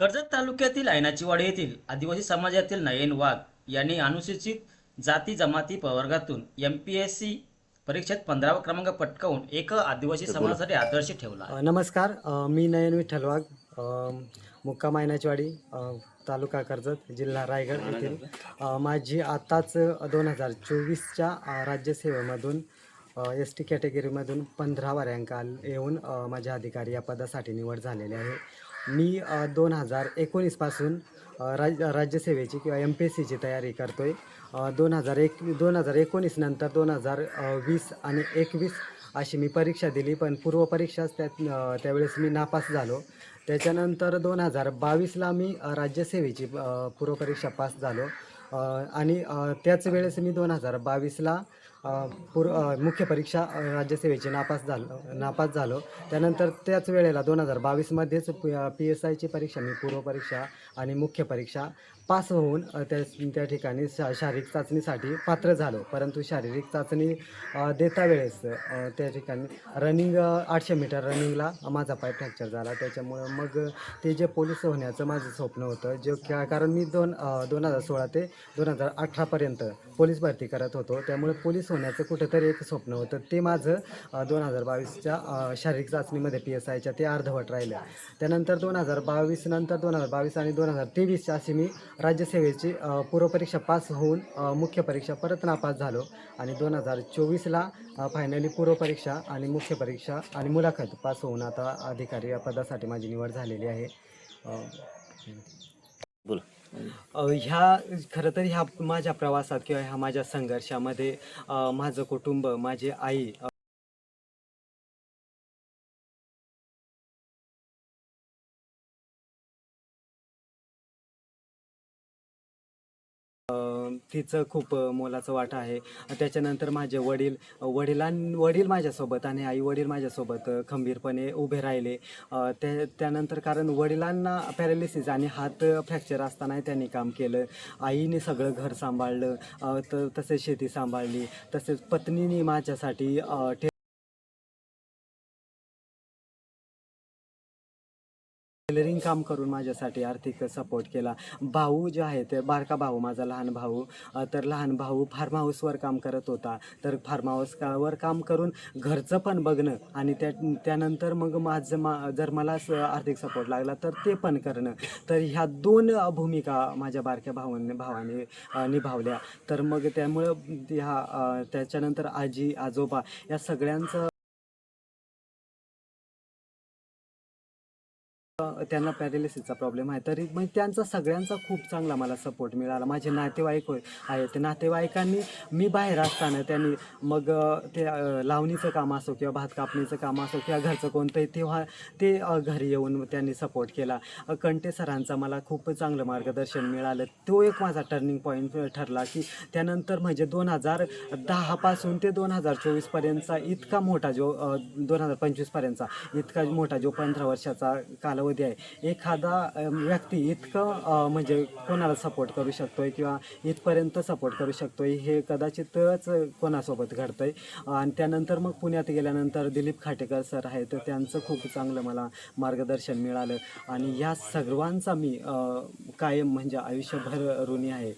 कर्जत तालुक्यातील ऐनाचीवाडी येथील आदिवासी समाजातील नयन वाघ यांनी अनुसूचित जाती जमाती प्रवर्गातून एम पी एस सी परीक्षेत पंधरावा क्रमांक पटकावून एक आदिवासी समाजासाठी आदर्श ठेवला नमस्कार. मी नयन विठ्ठल वाघ मुक्काम मायनाचवाडी अ, तालुका कर्जत जिल्हा रायगड येथील. माझी आत्ताच दोन हजार चोवीसच्या राज्यसेवेमधून एस टी कॅटेगरीमधून पंधरावा रँक आल येऊन माझ्या अधिकारी या पदासाठी निवड झालेली आहे. मी दोन हजार एकोणीसपासून राज राज्यसेवेची किंवा एम पी एस सीची तयारी करतो आहे दोन हजार एक दोन हजार एकोणीस नंतर दोन हजार वीस आणि एकवीस अशी मी परीक्षा दिली पण पूर्वपरीक्षाच त्यात त्यावेळेस मी नापास झालो. त्याच्यानंतर दोन हजार बावीसला मी राज्यसेवेची पूर्वपरीक्षा पास झालो. आणि त्याच वेळेस मी दोन हजार बावीसला पूर मुख्य परीक्षा राज्यसेवेची नापास झालं नापास झालो. त्यानंतर त्याच वेळेला दोन हजार बावीसमध्येच पी एस आयची परीक्षा मी पूर्वपरीक्षा आणि मुख्य परीक्षा. पास होऊन त्या त्या ठिकाणी शा शारीरिक चाचणीसाठी पात्र झालो. परंतु शारीरिक चाचणी देता वेळेस त्या ठिकाणी रनिंग आठशे मीटर रनिंगला माझा पाय फ्रॅक्चर झाला. त्याच्यामुळं मग ते जे पोलीस होण्याचं माझं स्वप्न होतं जे का कारण मी दोन दोन हजार सोळा ते दोन हजार अठरापर्यंत पोलीस भरती करत होतो. त्यामुळे पोलीस होण्याचं कुठंतरी एक स्वप्न होतं. ते माझं दोन हजार बावीसच्या शारीरिक चाचणीमध्ये पी एस आयच्या ते अर्धवट राहिलं. त्यानंतर दोन हजार बावीस नंतर दोन हजार बावीस आणि दोन हजार तेवीसच्या अशी मी राज्यसेवेची पूर्वपरीक्षा पास होऊन मुख्य परीक्षा परत नापास झालो आणि दोन हजार चोवीसला फायनली पूर्वपरीक्षा आणि मुख्य परीक्षा आणि मुलाखत पास होऊन आता अधिकारी या पदासाठी माझी निवड झालेली आहे. बोला. ह्या खरं तर ह्या माझ्या प्रवासात किंवा ह्या माझ्या संघर्षामध्ये माझं कुटुंब माझी आई तिचं खूप मोलाचं वाटा आहे. त्याच्यानंतर माझे वडील वडिलां वडील माझ्यासोबत आणि आई वडील माझ्यासोबत खंबीरपणे उभे राहिले. ते त्यानंतर कारण वडिलांना पॅरालिसिस आणि हात फ्रॅक्चर असतानाही त्यांनी काम केलं. आईने सगळं घर सांभाळलं. त तसेच शेती सांभाळली. तसेच पत्नीने माझ्यासाठी काम करून माझ्यासाठी आर्थिक सपोर्ट केला. भाऊ जे आहे ते बारका भाऊ माझा लहान भाऊ तर लहान भाऊ फार्म हाऊसवर काम करत होता. तर फार्म हाऊसवर काम करून घरचं पण बघणं आणि त्या त्यानंतर मग माझं मा जर मला आर्थिक सपोर्ट लागला तर ते पण करणं. तर ह्या दोन भूमिका माझ्या बारक्या भावांनी भावाने निभावल्या. तर मग त्यामुळं ह्या त्याच्यानंतर आजी आजोबा या सगळ्यांचं त्यांना पॅरालिसिसचा प्रॉब्लेम आहे. तरी मग त्यांचा सगळ्यांचा खूप चांगला मला सपोर्ट मिळाला. माझे नातेवाईक होय आहे ते नातेवाईकांनी मी बाहेर असताना त्यांनी मग ते लावणीचं काम असो किंवा भात कापणीचं काम असो किंवा घरचं कोणतंही तेव्हा ते घरी येऊन त्यांनी सपोर्ट केला. कंटे सरांचा मला खूप चांगलं मार्गदर्शन मिळालं. तो एक माझा टर्निंग पॉईंट ठरला की त्यानंतर म्हणजे दोन हजार दहापासून ते दोन हजार चोवीसपर्यंतचा इतका मोठा जो दोन हजार पंचवीसपर्यंतचा इतका मोठा जो पंधरा वर्षाचा कालावधी आहे एखादा व्यक्ती इतकं म्हणजे कोणाला सपोर्ट करू शकतोय किंवा इथपर्यंत सपोर्ट करू शकतोय हे कदाचितच कोणासोबत घडतंय. आणि त्यानंतर मग पुण्यात गेल्यानंतर दिलीप खाटेकर सर आहेत तर त्यांचं खूप चांगलं मला मार्गदर्शन मिळालं. आणि या सर्वांचा मी कायम म्हणजे आयुष्यभर ऋणी आहे.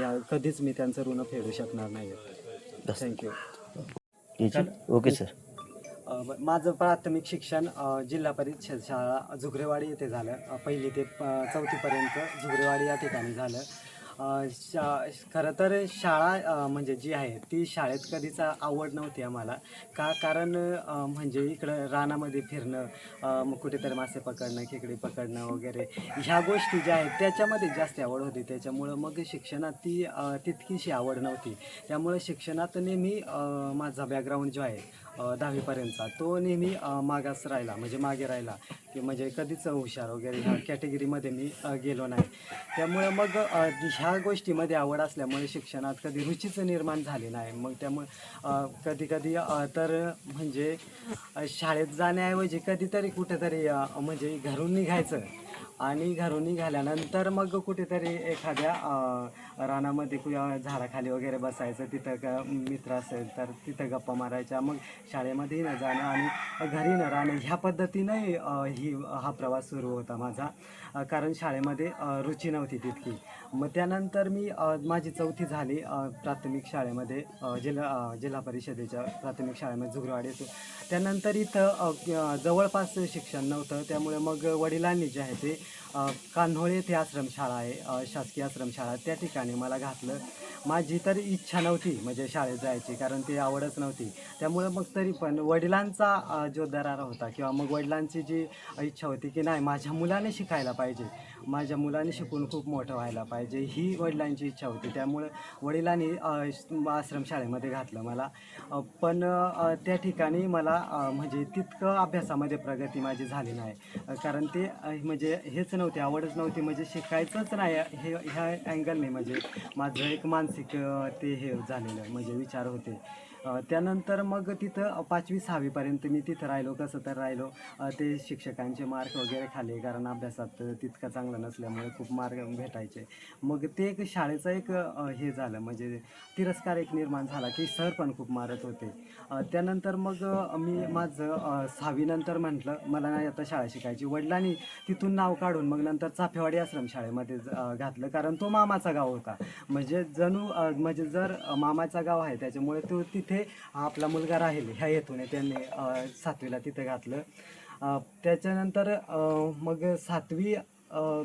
या कधीच मी त्यांचं ऋण फेडू शकणार नाही थँक्यू ओके सर. माझं प्राथमिक शिक्षण जिल्हा परिषद शाळा झुगरेवाडी येथे झालं. पहिली ते चौथीपर्यंत झुगरेवाडी या ठिकाणी झालं. शा खरं तर शाळा म्हणजे जी आहे ती शाळेत कधीच आवड नव्हती आम्हाला. का कारण म्हणजे इकडं रानामध्ये फिरणं मग कुठेतरी मासे पकडणं खेकडी पकडणं वगैरे ह्या गोष्टी ज्या आहेत त्याच्यामध्ये जास्त आवड होती. त्याच्यामुळं मग शिक्षणात ती तितकीशी आवड नव्हती. त्यामुळे शिक्षणात नेहमी माझा बॅकग्राऊंड जो आहे दहावीपर्यंतचा. तो नेहमी मागास राहिला म्हणजे मागे राहिला की म्हणजे कधीच हुशार वगैरे ह्या कॅटेगरीमध्ये मी गेलो नाही. त्यामुळे मग ह्या गोष्टीमध्ये आवड असल्यामुळे शिक्षणात कधी रुचीच निर्माण झाली नाही. मग त्यामुळे कधी कधी तर म्हणजे शाळेत जाण्याऐवजी कधीतरी कुठेतरी म्हणजे घरून निघायचं. आणि घरून निघाल्यानंतर मग कुठेतरी एखाद्या रानामध्ये कुठल्या झाडाखाली वगैरे बसायचं तिथं ग मित्र असेल तर तिथं गप्पा मारायच्या मग शाळेमध्ये न जाणं आणि घरी न राहणं ह्या पद्धतीनं ही हा प्रवास सुरू होता माझा. कारण शाळेमध्ये रुची नव्हती तितकी. मग त्यानंतर मी माझी चौथी झाली प्राथमिक शाळेमध्ये जिल्हा जिल्हा परिषदेच्या प्राथमिक शाळेमध्ये झुगरवाडी येतो. त्यानंतर इथं जवळपास शिक्षण नव्हतं. त्यामुळे मग वडिलांनी जे आहे ते कान्होळे येथे आश्रमशाळा आहे शासकीय आश्रमशाळा. त्या ठिकाणी मला घातलं. माझी तर इच्छा नव्हती म्हणजे शाळेत जायची कारण ती आवडच नव्हती. त्यामुळे मग तरी पण वडिलांचा जो दरारा होता किंवा मग वडिलांची जी इच्छा होती की नाही माझ्या मुलाने शिकायला पाहिजे. माझ्या मुलाने शिकून खूप मोठं व्हायला पाहिजे ही वडिलांची इच्छा होती. त्यामुळे वडिलांनी आश्रमशाळेमध्ये घातलं मला. पण त्या ठिकाणी मला म्हणजे तितकं अभ्यासामध्ये प्रगती माझी झाली नाही. कारण ते म्हणजे हेच नव्हते आवडच नव्हती. म्हणजे शिकायचंच नाही हे ह्या अँगलने म्हणजे माझं एक मानसिक ते हे झालेलं म्हणजे विचार होते. त्यानंतर मग तिथं पाचवी सहावीपर्यंत मी तिथं राहिलो कसं तर राहिलो. ते शिक्षकांचे मार्क वगैरे खाले कारण अभ्यासात तितकं चांगलं नसल्यामुळे खूप मार्क भेटायचे. मग ते एक शाळेचं एक हे झालं म्हणजे तिरस्कार एक निर्माण झाला की सर पण खूप मारत होते. त्यानंतर मग मी माझं सहावीनंतर म्हटलं मला नाही आता शाळा शिकायची. वडिलांनी तिथून नाव काढून मग नंतर चाफेवाडी आश्रम शाळेमध्ये घातलं कारण तो मामाचा गाव होता. म्हणजे जणू म्हणजे जर मामाचा गाव आहे त्याच्यामुळे तो तिथे आपला मुलगा राहील ह्या हेतूने त्यांनी सातवीला तिथे घातलं. त्याच्यानंतर मग सातवी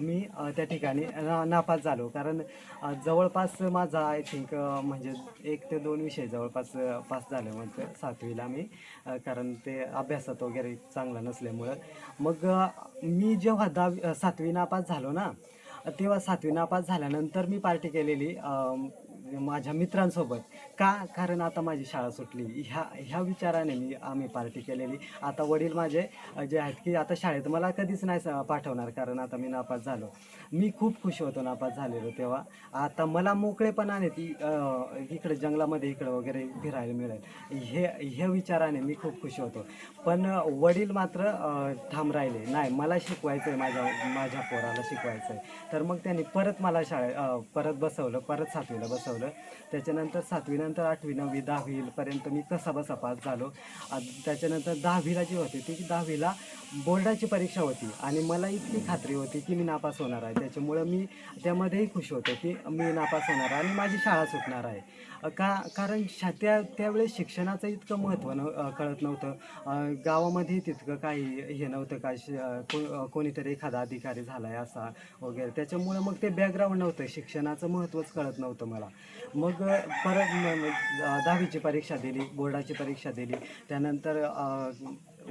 मी त्या ठिकाणी ना नापास झालो. कारण जवळपास माझा आय थिंक म्हणजे एक ते दोन विषय जवळपास पास झाले मग सातवीला मी. कारण ते अभ्यासात वगैरे चांगलं नसल्यामुळं. मग मी जेव्हा दहावी सातवी नापास झालो ना तेव्हा सातवी नापास झाल्यानंतर मी पार्टी केलेली माझ्या मित्रांसोबत. का? कारण आता माझी शाळा सुटली. ह्या ह्या विचाराने मी आम्ही पार्टी केलेली. आता वडील माझे जे आहेत की आता शाळेत मला कधीच नाही स- पाठवणार कारण आता मी नापास झालो. मी खूप खुश होतो नापास झालेलो तेव्हा. आता मला मोकळेपणाने ती इकडे जंगलामध्ये इकडे वगैरे फिरायला मिळेल. हे ह्या विचाराने मी खूप खुश होतो. पण वडील मात्र थांब राहिले. नाही मला शिकवायचं आहे माझ्या माझ्या पोराला शिकवायचं आहे तर मग त्यांनी परत मला शाळे परत बसवलं परत सातवीला बसवलं. त्याच्यानंतर सातवीनंतर आठवी नववी दहावीपर्यंत मी कसा बसा पास झालो त्याच्यानंतर दहावीला जी होती ती दहावीला बोर्डाची परीक्षा होती आणि मला इतकी खात्री होती की मी नापास होणार आहे. त्याच्यामुळं मी त्यामध्येही खुश होतो की मी नापास होणार आहे आणि माझी शाळा सुटणार आहे. का कारण शा त्या त्यावेळेस शिक्षणाचं इतकं महत्त्व नव कळत नव्हतं. गावामध्ये तितकं काही हे नव्हतं का श को कोणीतरी एखादा अधिकारी झाला आहे असा वगैरे. त्याच्यामुळं मग ते बॅकग्राऊंड नव्हतं. शिक्षणाचं महत्त्वच कळत नव्हतं मला. मग परत दहावीची परीक्षा दिली बोर्डाची परीक्षा दिली. त्यानंतर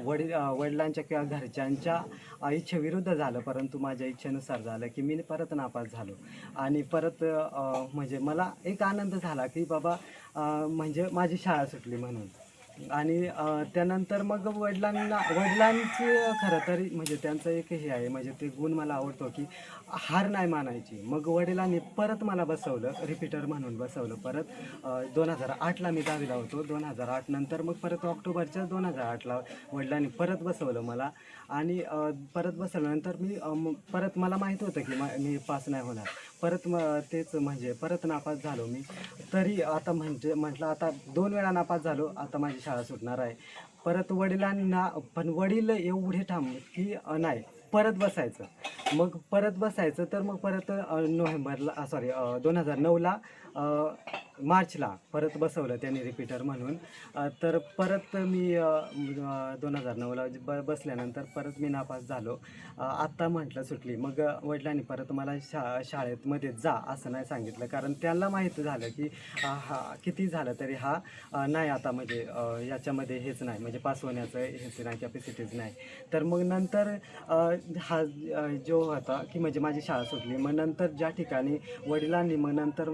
वडील वडिलांच्या किंवा घरच्यांच्या इच्छेविरुद्ध झालं. परंतु माझ्या इच्छेनुसार झालं की मी परत नापास झालो. आणि परत म्हणजे मला एक आनंद झाला की बाबा म्हणजे माझी शाळा सुटली म्हणून. आणि त्यानंतर मग वडिलांना वडिलांचे खरं तर म्हणजे त्यांचं एक हे आहे. म्हणजे ते गुण मला आवडतो की हार नाही मानायची. मग वडिलांनी परत मला बसवलं रिपीटर म्हणून बसवलं परत. दोन हजार आठला मी दहावीला होतो. दोन हजार आठ नंतर मग परत ऑक्टोबरच्या दोन हजार आठला वडिलांनी परत बसवलं मला. आणि परत बसवल्यानंतर मी परत मला माहीत होतं की मी पास नाही होणार. परत म तेच म्हणजे परत नापास झालो मी. तरी आता म्हणजे म्हटलं आता दोन वेळा नापास झालो आता माझी शाळा सुटणार आहे. परत वडिलांना पण वडील एवढे थांब की नाही. परत बसायचं. मग परत बसायचं तर मग परत नोव्हेंबरला सॉरी दोन हजार नऊला मार्चला परत बसवलं त्यांनी रिपीटर म्हणून. तर परत मी दोन हजार नऊला ब बसल्यानंतर परत मी नापास झालो. आत्ता म्हटलं सुटली. मग वडिलांनी परत मला शा शाळेतमध्ये जा असं नाही सांगितलं. कारण त्यांना माहीत झालं की हा किती झालं तरी हा नाही आता म्हणजे याच्यामध्ये हेच नाही. म्हणजे पास होण्याचं हेच नाही कॅपॅसिटीज नाही. तर मग नंतर हा जो होता की म्हणजे माझी शाळा सुटली. मग नंतर ज्या ठिकाणी वडिलांनी मग नंतर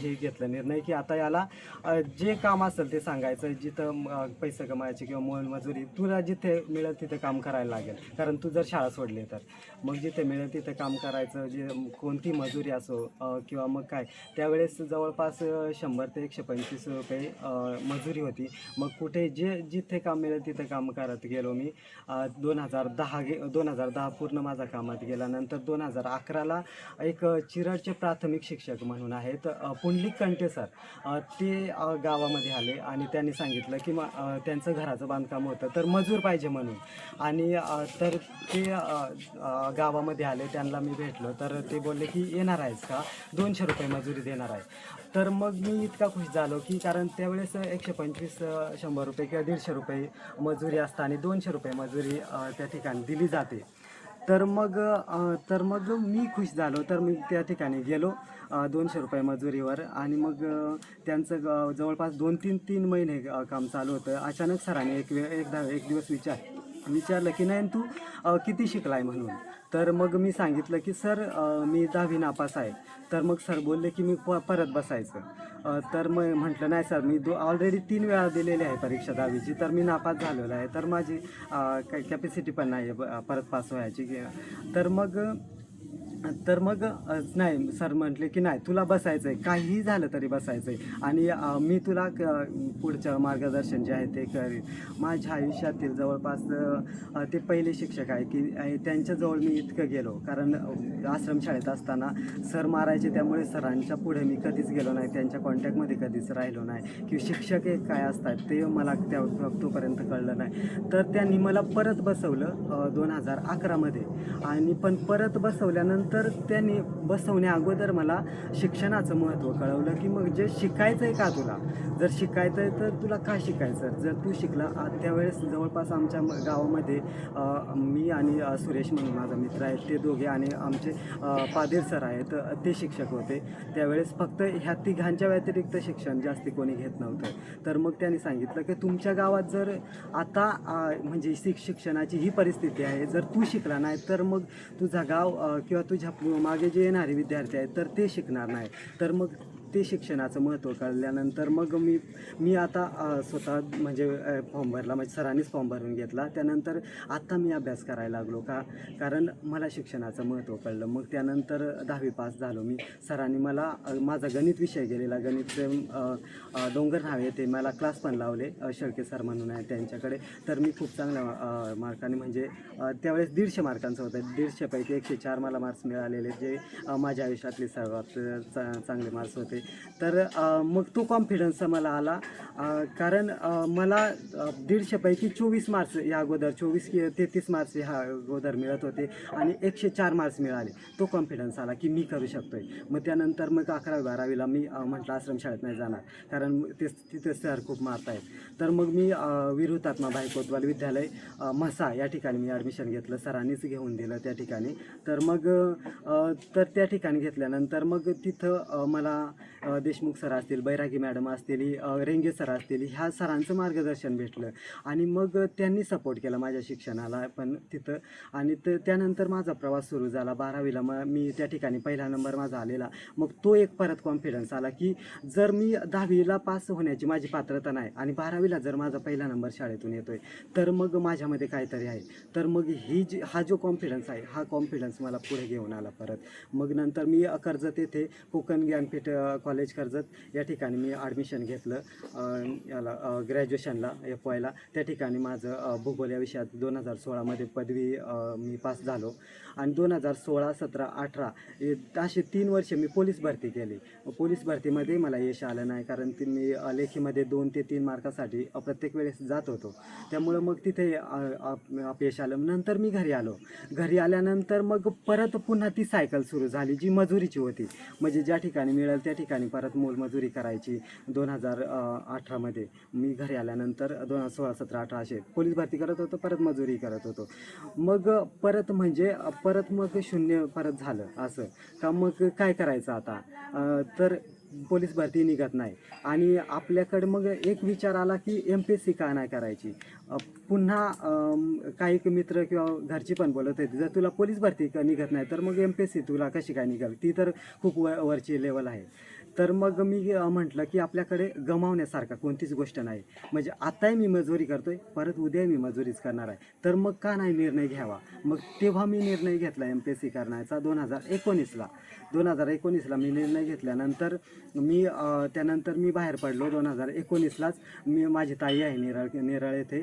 हे घेतलं निर्णय की आता याला जे काम असेल ते सांगायचं जिथं पैसे कमायचे किंवा मोलमजुरी तुला जिथे मिळेल तिथे काम करायला लागेल. कारण तू जर शाळा सोडली तर. मग जिथे मिळेल तिथे काम करायचं जे कोणती मजुरी असो किंवा मग काय त्यावेळेस जवळपास शंभर ते एकशे पंचवीस रुपये मजुरी होती. मग कुठे जे जिथे काम मिळेल तिथे काम करत गेलो मी. दोन हजार दहा गे दोन हजार दहा पूर्ण माझा कामात गेला. नंतर दोन हजार अकराला एक चिरडचे प्राथमिक शिक्षक म्हणून आहेत पुंडलिक कंटे सर. ते गावामध्ये आले आणि त्यांनी सांगितलं की मग त्यांचं घराचं बांधकाम होतं तर मजूर पाहिजे म्हणून. आणि तर ते गावामध्ये आले त्यांना मी भेटलो तर ते बोलले की येणार आहेस का? दोनशे रुपये मजुरी देणार आहे. तर मग मी इतका खुश झालो की कारण त्यावेळेस एकशे पंचवीस शंभर रुपये किंवा दीडशे रुपये मजुरी असतं आणि दोनशे रुपये मजुरी त्या ठिकाणी दिली जाते. तर मग तर मग मी खुश झालो तर मी त्या ठिकाणी गेलो. दोनशे रुपये मजुरीवर. आणि मग त्यांचं ग- जवळपास दोन तीन तीन महिने काम चालू होतं. अचानक सरांनी एक वे एकदा एक दिवस विचार विचारलं की नाही तू किती शिकलाय म्हणून? तर मग मी सांगितलं की सर मी दहावी नापास आहे. तर मग सर बोलले की मी प परत बसायचं. तर मग म्हटलं नाही सर मी दो ऑलरेडी तीन वेळा दिलेली आहे परीक्षा दहावीची. तर मी नापास झालेलो आहे. तर माझी काही कॅपॅसिटी पण नाही आहे परत पास व्हायची. तर मग तर मग नाही सर म्हटले की नाही तुला बसायचं आहे काहीही झालं तरी बसायचं आहे आणि मी तुला क- पुढचं मार्गदर्शन जे आहे ते करेन. माझ्या आयुष्यातील जवळपास ते पहिले शिक्षक आहे की त्यांच्याजवळ मी इतकं गेलो. कारण आश्रमशाळेत असताना सर मारायचे त्यामुळे सरांच्या पुढे मी कधीच गेलो नाही त्यांच्या कॉन्टॅक्टमध्ये कधीच राहिलो नाही. की शिक्षक एक काय असतात ते मला त्या तोपर्यंत कळलं नाही. तर त्यांनी मला परत बसवलं दोन हजार अकरामध्ये आणि पण परत बसवल्यानंतर त्यांनी बसवण्या अगोदर मला शिक्षणाचं महत्त्व कळवलं की मग जे शिकायचं आहे का तुला? जर शिकायचं आहे तर तुला का शिकायचं जर तू शिकला त्यावेळेस जवळपास आमच्या म- गावामध्ये मी आणि सुरेश म्हणून माझा मित्र आहे. ते दोघे आणि आमचे पादेर सर आहेत ते शिक्षक होते. त्यावेळेस फक्त ह्या तिघांच्या व्यतिरिक्त शिक्षण जास्ती कोणी घेत नव्हतं. तर मग त्यांनी सांगितलं की तुमच्या गावात जर आता म्हणजे शिक शिक्षणाची ही परिस्थिती आहे जर तू शिकला नाही तर मग तुझा गाव किंवा तुझ्या मागे जे येणारे विद्यार्थी आहेत तर ते शिकणार नाही तर मग ते शिक्षणाचं महत्त्व कळल्यानंतर मग मी मी आता स्वतः म्हणजे फॉर्म भरला. म्हणजे सरांनीच फॉर्म भरून घेतला. त्यानंतर आत्ता मी अभ्यास करायला लागलो का कारण मला शिक्षणाचं महत्त्व कळलं. मग त्यानंतर दहावी पास झालो मी. सरांनी मला माझा गणित विषय गेलेला. गणित डोंगर नाव येते मला क्लास पण लावले शेळके सर म्हणून आहे त्यांच्याकडे. तर मी खूप चांगल्या मार्काने म्हणजे त्यावेळेस दीडशे मार्कांचं होतं. दीडशेपैकी एकशे चार मला मार्क्स मिळालेले जे माझ्या आयुष्यातले सर्वात चा चांगले मार्क्स होते. तर मग तो कॉन्फिडन्स मला आला. कारण मला दीडशेपैकी चोवीस मार्क्स या अगोदर चोवीस कि तेहतीस मार्क्स ह्या अगोदर मिळत होते आणि एकशे चार मार्क्स मिळाले. तो कॉन्फिडन्स आला की मी करू शकतो आहे मग त्यानंतर मग अकरावी बारावीला मी म्हटलं आश्रमशाळेत नाही जाणार. कारण ते तिथे सर खूप मारतायत. तर मग मी अ, भाई कोतवाल विद्यालय म्हसा या ठिकाणी मी ॲडमिशन घेतलं. सरांनीच घेऊन दिलं त्या ठिकाणी. तर मग तर त्या ठिकाणी घेतल्यानंतर मग तिथं मला देशमुख सर असतील बैरागी मॅडम असतील रेंगे सर असतील ह्या सरांचं मार्गदर्शन भेटलं. आणि मग त्यांनी सपोर्ट केला माझ्या शिक्षणाला पण तिथं. आणि त त्यानंतर माझा प्रवास सुरू झाला बारावीला. मग मी त्या ठिकाणी पहिला नंबर माझा आलेला. मग तो एक परत कॉन्फिडन्स आला की जर मी दहावीला पास होण्याची माझी पात्रता नाही आणि बारावीला जर माझा पहिला नंबर शाळेतून येतोय तर मग माझ्यामध्ये काहीतरी आहे. तर मग ही जी हा जो कॉन्फिडन्स आहे हा कॉन्फिडन्स मला पुढे घेऊन आला परत. मग नंतर मी कर्जत येथे कोकण ज्ञानपीठ कॉलेज कॉलेज कर्जत या ठिकाणी मी ॲडमिशन घेतलं. याला ग्रॅज्युएशनला एफ वायला त्या ठिकाणी माझं भूगोल या विषयात दोन हजार सोळामध्ये पदवी मी पास झालो. आणि दोन हजार सोळा सतरा अठरा असे तीन वर्ष मी पोलीस भरती केली. पोलीस भरतीमध्ये मला यश आलं नाही कारण ती मी लेखीमध्ये दोन ते तीन मार्कासाठी प्रत्येक वेळेस जात होतो. त्यामुळं मग तिथे अपयश आलं. नंतर मी घरी आलो. घरी आल्यानंतर मग परत पुन्हा ती सायकल सुरू झाली जी मजुरीची होती. म्हणजे ज्या ठिकाणी मिळेल त्या ठिकाणी परत मोलमजुरी करायची दोन हजार अठरामध्ये मी घरी आल्यानंतर दोन हजार सोळा सतरा अठरा असे पोलीस भरती करत होतो परत मजुरी करत होतो. मग परत म्हणजे परत मग शून्य परत झालं असं. का मग काय करायचं आता? तर पोलीस भरती निघत नाही. आणि आपल्याकडे मग एक विचार आला की एम पी एस सी का नाही करायची? पुन्हा काही मित्र किंवा घरची पण बोलत होती जर तुला पोलीस भरती का निघत नाही तर मग एम पी एस सी तुला कशी काय निघाल? ती तर खूप व वरची लेवल आहे. तर मग मी म्हटलं की आपल्याकडे गमावण्यासारखा कोणतीच गोष्ट नाही. म्हणजे आताही मी मजुरी करतोय परत उद्याही मी मजुरीच करणार आहे. तर मग का नाही निर्णय घ्यावा? मग तेव्हा मी निर्णय घेतला एम पी एस सी करण्याचा दोन हजार एकोणीसला. दोन हजार एकोणीसला मी निर्णय घेतल्यानंतर मी त्यानंतर मी बाहेर पडलो दोन हजार एकोणीसलाच. मी माझी ताई आहे निराळ निराळ येथे.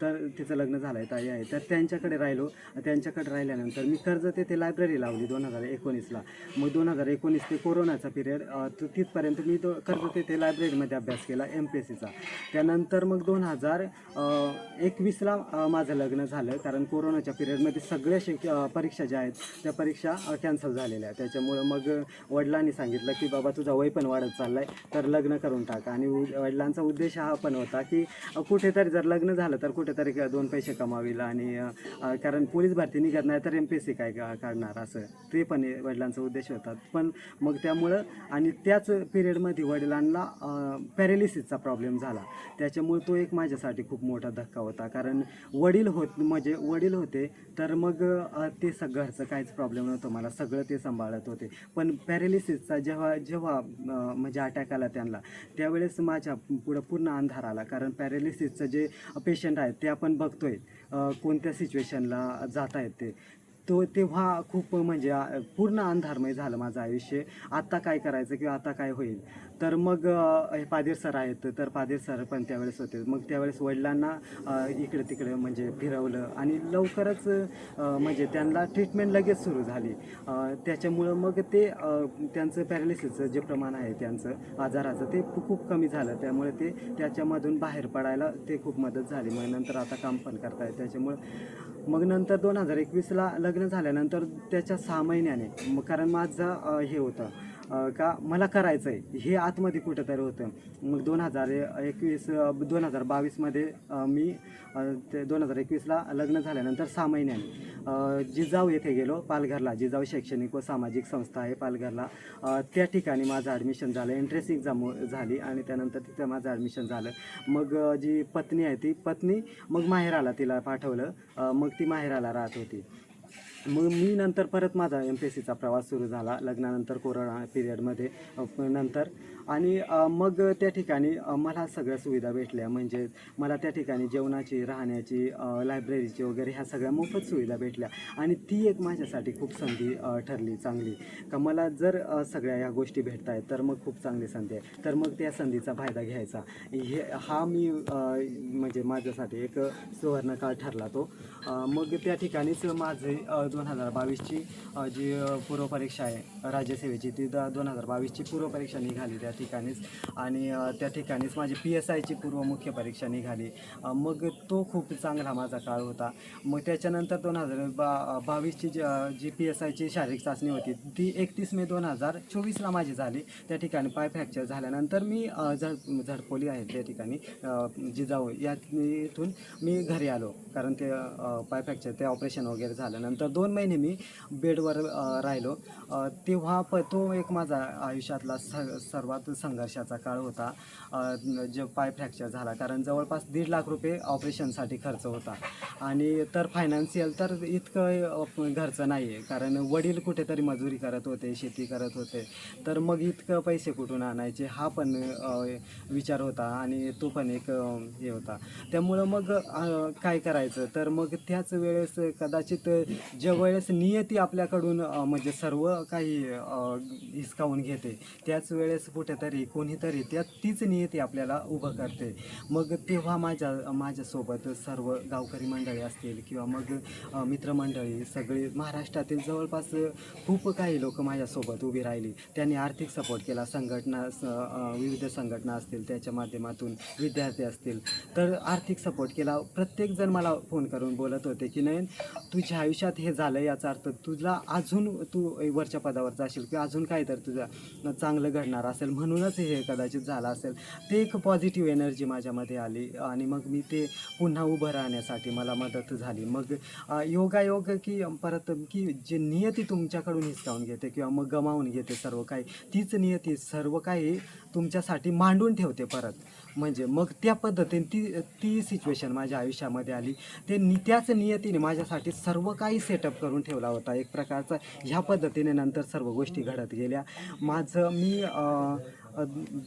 तर तिचं लग्न झालं आहे ताई आहे. तर त्यांच्याकडे राहिलो. त्यांच्याकडे राहिल्यानंतर मी कर्ज तेथे लायब्ररी लावली दोन हजार एकोणीसला. मग दोन हजार एकोणीस ते कोरोनाचा पिरियड तिथपर्यंत मी तो कर्ज तेथे लायब्ररीमध्ये अभ्यास केला एम पी एस सीचा त्यानंतर मग दोन हजार एकवीसला माझं लग्न झालं कारण कोरोनाच्या पिरियडमध्ये सगळ्या शिक परीक्षा ज्या आहेत त्या परीक्षा कॅन्सल झालेल्या. त्याच्यामुळं मग वडिलांनी सांगितलं की बाबा तुझा वय पण वाढत चाललाय तर लग्न करून टाका. आणि उ- वडिलांचा उद्देश हा पण होता की कुठेतरी जर लग्न झालं तर कुठेतरी दोन पैसे कमावील आणि कारण पोलीस भरती निघत नाही तर एम पी एस सी काय का- काढणार असं. ते पण वडिलांचा उद्देश होता. पण मग त्यामुळं आणि त्याच पिरियडमध्ये वडिलांना पॅरेलिसिसचा प्रॉब्लेम झाला. त्याच्यामुळे तो एक माझ्यासाठी खूप मोठा धक्का होता. कारण वडील होत म्हणजे वडील होते तर मग ते सग घरचं काहीच प्रॉब्लेम नव्हतं. मला सगळं ते सांभाळत होते. पण पॅरेलिसिसचा जेव्हा जेव्हा म्हणजे अटॅक आला त्यांना त्यावेळेस माझ्या पुढं पूर्ण अंधार आला. कारण पॅरेलिसिसचं जे पेशंट आहेत ते आपण बघतोय कोणत्या सिच्युएशनला जात आहेत ते. तो तेव्हा खूप म्हणजे पूर्ण अंधारमय झालं माझं आयुष्य. आत्ता काय करायचं किंवा आता काय होईल? तर मग हे पादेर सर आहेत तर पादेर सर पण त्यावेळेस होते. मग त्यावेळेस वडिलांना इकडे तिकडे म्हणजे फिरवलं आणि लवकरच म्हणजे त्यांना ट्रीटमेंट लगेच सुरू झाली. त्याच्यामुळं मग ते त्यांचं पॅरालिसिसचं जे प्रमाण आहे त्यांचं आजाराचं ते खूप कमी झालं. त्यामुळे ते त्याच्यामधून बाहेर पडायला ते खूप मदत झाली. मग नंतर आता काम पण करतायत. त्याच्यामुळं मग नंतर दोन हजार एकवीसला लग्न झाल्यानंतर त्याच्या सहा महिन्याने मग कारण माझं हे होतं. का मला करायचं आहे हे आतमध्ये कुठंतरी होतं. मग दोन हजार एकवीस दोन हजार बावीसमध्ये मी ते दोन हजार एकवीसला लग्न झाल्यानंतर सहा महिन्याने जिजाऊ येथे गेलो पालघरला. जिजाऊ शैक्षणिक व सामाजिक संस्था आहे पालघरला. त्या ठिकाणी माझं ॲडमिशन झालं. एंट्रन्स एक्झाम हो, झाली आणि त्यानंतर तिथं माझं ॲडमिशन झालं. मग जी पत्नी आहे ती पत्नी मग माहेराला तिला पाठवलं. मग ती माहेराला राहत होती. मग मी नंतर परत माझा एम पी एस सीचा प्रवास सुरू झाला. लग्नानंतर कोरोना पिरियडमध्ये नंतर आणि मग त्या ठिकाणी मला सगळ्या सुविधा भेटल्या. म्हणजे मला त्या ठिकाणी जेवणाची राहण्याची लायब्ररीची वगैरे ह्या सगळ्या मोफत सुविधा भेटल्या. आणि ती एक माझ्यासाठी खूप संधी ठरली चांगली. का मला जर सगळ्या ह्या गोष्टी भेटत आहेत तर मग खूप चांगली संधी आहे. तर मग त्या संधीचा फायदा घ्यायचा. हे हा मी म्हणजे माझ्यासाठी एक सुवर्णकाळ ठरला तो. मग त्या ठिकाणीच माझे दोन हजार बावीसची जी पूर्वपरीक्षा आहे राज्यसेवेची ती द दोन हजार बावीसची पूर्वपरीक्षा निघाली. त्या त्या ठिकाणीच. आणि त्या ठिकाणीच माझी पी एस आयची पूर्व मुख्य परीक्षा निघाली. मग तो खूप चांगला माझा काळ होता. मग त्याच्यानंतर दोन हजार बा बावीसची जी जी पी एस आयची शारीरिक चाचणी होती ती एकतीस मे दोन हजार चोवीसला माझी झाली. त्या ठिकाणी पाय फ्रॅक्चर झाल्यानंतर मी झड झडपोली आहे त्या ठिकाणी जिजाऊ या इथून मी घरी आलो. कारण ते पाय फ्रॅक्चर ते ऑपरेशन वगैरे झाल्यानंतर दोन महिने मी बेडवर राहिलो. तेव्हा प तो एक माझा आयुष्यातला स सर्वात संघर्षाचा काळ होता. जे पाय फ्रॅक्चर झाला. कारण जवळपास दीड लाख रुपये ऑपरेशनसाठी खर्च होता. आणि तर फायनान्शियल तर इतकं घरचं नाही आहे कारण वडील कुठेतरी मजुरी करत होते शेती करत होते. तर मग इतकं पैसे कुठून आणायचे? हा पण विचार होता. आणि तो पण एक हे होता. त्यामुळं मग काय करायचं? तर मग त्याच वेळेस कदाचित ज्या वेळेस नियती आपल्याकडून म्हणजे सर्व काही हिसकावून घेते त्याच वेळेस कुठेतरी कोणीतरी त्या तीच नियती आपल्याला उभं करते. मग तेव्हा माझ्या माझ्यासोबत सर्व गावकरी मंडळी असतील किंवा मग मित्रमंडळी सगळी महाराष्ट्रातील जवळपास खूप काही लोक माझ्यासोबत उभी राहिली. त्यांनी आर्थिक सपोर्ट केला संघटना विविध संघटना असतील त्याच्या माध्यमातून विद्यार्थी असतील. तर आर्थिक सपोर्ट केला. प्रत्येकजण मला फोन करून बोलत होते की नाही तुझ्या आयुष्यात हे झालं याचा अर्थ तुला अजून तू वरच्या पदावर जाशील किंवा अजून काय तर तुझं चांगलं घडणार असेल म्हणूनच हे कदाचित झालं असेल. ते एक पॉझिटिव्ह एनर्जी माझ्यामध्ये आली आणि मग मी ते पुन्हा उभं राहण्यासाठी मला मदत झाली. मग योगायोग की परत की जे नियती तुमच्याकडून हिसकावून घेते किंवा मग गमावून घेते सर्व काही तीच नियती सर्व काही तुमच्यासाठी मांडून ठेवते परत. म्हणजे मग त्या पद्धतीने ती ती सिच्युएशन माझ्या आयुष्यामध्ये आली. ते नि त्याच नियतीने माझ्यासाठी सर्व काही सेटअप करून ठेवला होता. एक प्रकारचा ह्या पद्धतीने नंतर सर्व गोष्टी घडत गेल्या. माझं मी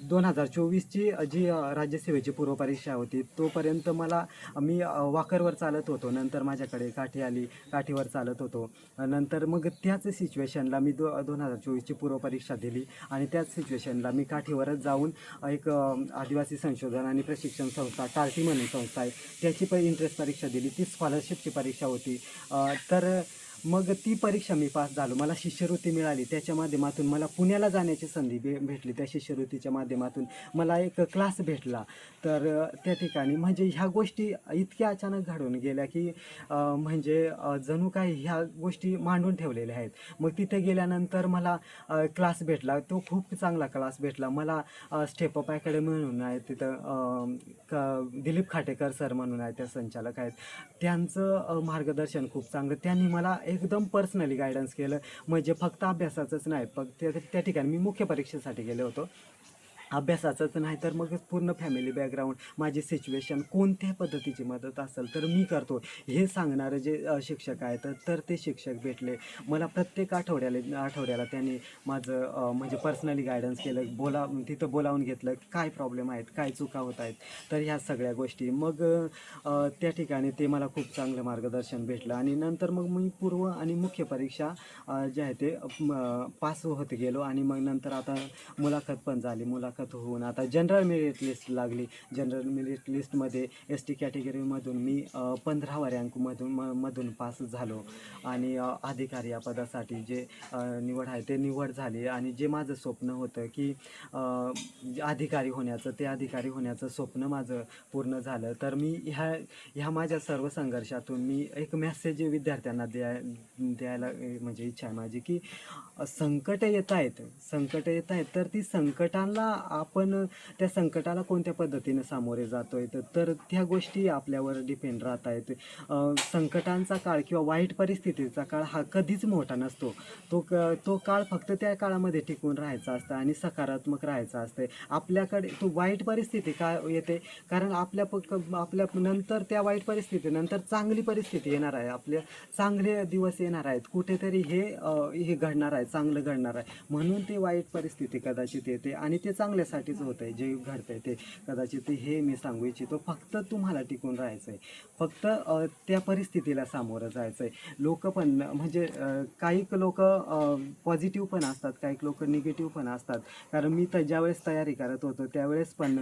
दोन हजार चोवीसची जी राज्यसेवेची पूर्वपरीक्षा होती तोपर्यंत मला मी वाकरवर चालत होतो. नंतर माझ्याकडे काठी आली काठीवर चालत होतो. नंतर मग त्याच सिच्युएशनला मी दो दोन हजार चोवीसची पूर्वपरीक्षा दिली आणि त्याच सिच्युएशनला मी काठीवरच जाऊन एक आदिवासी संशोधन आणि प्रशिक्षण संस्था टार्टी म्हणून संस्था आहे त्याची पण इंटरेस्ट परीक्षा दिली. ती स्कॉलरशिपची परीक्षा होती. तर मग ती परीक्षा मी पास झालो. मला शिष्यवृत्ती मिळाली. त्याच्या माध्यमातून मला पुण्याला जाण्याची संधी भे भेटली. त्या शिष्यवृत्तीच्या माध्यमातून मला एक क्लास भेटला. तर त्या ठिकाणी म्हणजे ह्या गोष्टी इतक्या अचानक घडून गेल्या की म्हणजे जणू काही ह्या गोष्टी मांडून ठेवलेल्या आहेत. मग तिथे गेल्यानंतर मला क्लास भेटला. तो खूप चांगला क्लास भेटला. मला स्टेपअप अकॅडमी म्हणून आहे तिथं क- दिलीप खाटेकर सर म्हणून आहे त्या संचालक आहेत. त्यांचं मार्गदर्शन खूप चांगलं. त्यांनी मला एकदम पर्सनली गायडन्स केलं. म्हणजे फक्त अभ्यासाचंच नाही फक्त त्या त्या ठिकाणी मी मुख्य परीक्षेसाठी गेलो होतो. अभ्यासाचंच नाही तर मग पूर्ण फॅमिली बॅकग्राऊंड माझी सिच्युएशन कोणत्या पद्धतीची मदत असेल तर मी करतो हे सांगणारे जे शिक्षक आहेत तर ते शिक्षक भेटले. मला प्रत्येक आठवड्याला आठवड्याला त्यांनी माझं म्हणजे पर्सनली गायडन्स केलं बोला तिथं बोलावून घेतलं काय प्रॉब्लेम आहेत काय चुका होत आहेत तर ह्या सगळ्या गोष्टी. मग त्या ठिकाणी ते मला खूप चांगलं मार्गदर्शन भेटलं. आणि नंतर मग मी पूर्व आणि मुख्य परीक्षा जे आहे ते पास होत गेलो. आणि मग नंतर आता मुलाखत पण झाली. मुलाखत होऊन आता जनरल मेरिट लिस्ट लागली. जनरल मेरिट लिस्टमध्ये एस टी कॅटेगरीमधून मी पंधरावा रँकमधून म मधून पास झालो. आणि अधिकारी या पदासाठी जे निवड आहे ते निवड झाली. आणि जे माझं स्वप्न होतं की अधिकारी होण्याचं ते अधिकारी होण्याचं स्वप्न माझं पूर्ण झालं. तर मी ह्या ह्या माझ्या सर्व संघर्षातून मी एक मेसेज विद्यार्थ्यांना द्याय द्यायला म्हणजे इच्छा आहे माझी की संकटं संकट येत आहेत. संकट येत आहेत तर ती संकटांना आपण त्या संकटाला कोणत्या पद्धतीने सामोरे जातो आहे तर त्या गोष्टी आपल्यावर डिपेंड राहत आहेत. संकटांचा काळ किंवा वाईट परिस्थितीचा काळ हा कधीच मोठा नसतो. तो क तो काळ फक्त त्या काळामध्ये टिकून राहायचा असतं आणि सकारात्मक राहायचं असतं. आपल्याकडे तो वाईट परिस्थिती का येते? कारण आपल्या प आपल्या नंतर त्या वाईट परिस्थितीनंतर चांगली परिस्थिती येणार आहे. आपले चांगले दिवस येणार आहेत. कुठेतरी हे हे घडणार आहे. चांगलं घडणार आहे. म्हणून ते वाईट परिस्थिती कदाचित येते आणि ते चांगलं चांगल्यासाठीच होतं आहे जे घडतंय ते. कदाचित हे मी सांगू इच्छितो फक्त तुम्हाला टिकून राहायचं आहे फक्त त्या परिस्थितीला सामोरं जायचं आहे लोक पण म्हणजे काहीक काही लोक पॉझिटिव्ह पण असतात काही लोक निगेटिव्ह पण असतात. कारण मी तर ज्यावेळेस तयारी करत होतो त्यावेळेस पण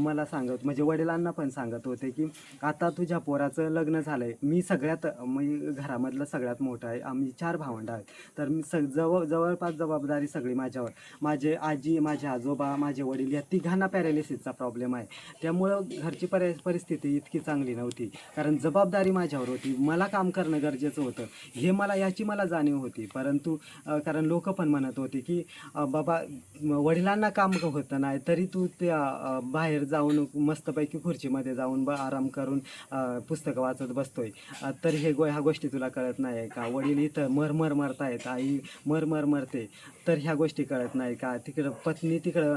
मला सांगत म्हणजे वडिलांना पण सांगत होते की आता तुझ्या पोराचं लग्न झालं आहे मी सगळ्यात मी घरामधलं सगळ्यात मोठा आहे. आम्ही चार भावंड आहेत. तर मी सग जवळ जवळपास जबाबदारी सगळी माझ्यावर. माझे आजी माझे आजोबा माझे वडील या तिघांना पॅरालिसिसचा प्रॉब्लेम आहे. त्यामुळं घरची परि परिस्थिती इतकी चांगली नव्हती. कारण जबाबदारी माझ्यावर होती. मला काम करणं गरजेचं होतं. हे मला याची मला जाणीव होती. परंतु कारण लोक पण म्हणत होते की बाबा वडिलांना काम होतं नाही तरी तू त्या बाहेर जाऊन मस्तपैकी खुर्चीमध्ये जाऊन ब आराम करून पुस्तकं वाचत बसतोय. तर हे गो ह्या गोष्टी तुला कळत नाही आहे का? वडील इथं मरमर मरतायत आई मरमर मरते. तर ह्या गोष्टी कळत नाही का? तिकडं पत्नी तिकडं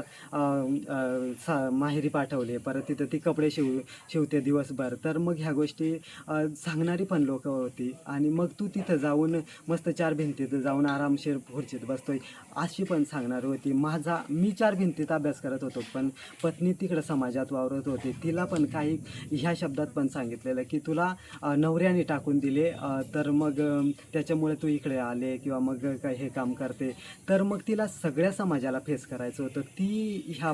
सा माहेरी पाठवले परत तिथं ती कपडे शिव शिवते दिवसभर. तर मग ह्या गोष्टी सांगणारी पण लोक होती. आणि मग तू तिथं जाऊन मस्त चार भिंतीत जाऊन आरामशीर खुर्चीत बसतोय अशी पण सांगणार होती. माझा मी चार भिंतीत अभ्यास करत होतो पण पत्नी तिकडं समाजात वावरत होती. तिला पण काही ह्या शब्दात पण सांगितलेलं की तुला नवऱ्याने टाकून दिले तर मग त्याच्यामुळे तू इकडे आले किंवा मग काय हे काम करते. तर मग तिला सगळ्या समाजाला फेस करायचं होतं. ती ह्या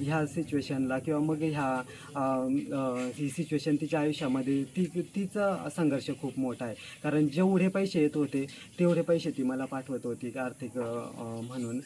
ह्या सिच्युएशनला किंवा मग ह्या ही सिच्युएशन तिच्या आयुष्यामध्ये ती तिचा संघर्ष खूप मोठा आहे. कारण जेवढे पैसे येत होते तेवढे पैसे ती मला पाठवत होती आर्थिक म्हणून.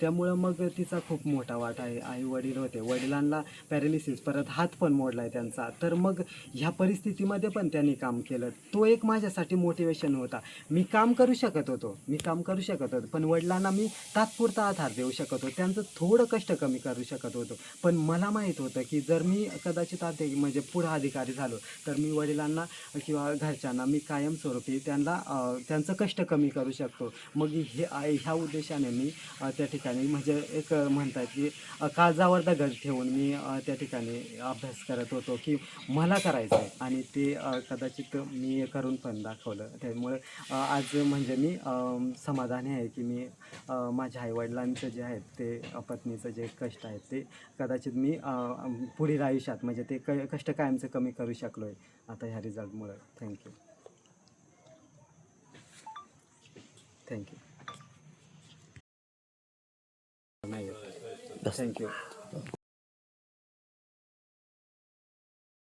त्यामुळं मग तिचा खूप मोठा वाटा आहे. आई वडील होते. वडिलांना पॅरालिसिस परत हात पण मोडला आहे त्यांचा. तर मग ह्या परिस्थितीमध्ये पण त्यांनी काम केलं. तो एक माझ्यासाठी मोटिवेशन होता. मी काम करू शकत होतो. मी काम करू शकत होतो. पण वडिलांना मी तात्पुरता आधार देऊ शकत होतो. त्यांचं थोडं कष्ट कमी करू शकत होतो. पण मला माहीत होतं की जर मी कदाचित अधिक म्हणजे पुढं अधिकारी झालो तर मी वडिलांना किंवा घरच्यांना मी कायमस्वरूपी त्यांना त्यांचं कष्ट कमी करू शकतो. मग हे ह्या उद्देशाने मी त्या ठिकाणी म्हणजे एक म्हणतात की काळजावर दगड ठेवून मी त्या ठिकाणी अभ्यास करत होतो की मला करायचं आहे आणि ते कदाचित मी करून पण दाखवलं. त्यामुळे आज म्हणजे मी समाधानी आहे की मी माझ्या आईवडिलांचं जे आहेत ते पत्नीचं जे कष्ट आहेत ते. कदाचित मी पुढील आयुष्यात म्हणजे ते क कष्ट कायमचं कमी करू शकलो आहे आता ह्या रिझल्टमुळे. थँक्यू थँक्यू नाही. Thank you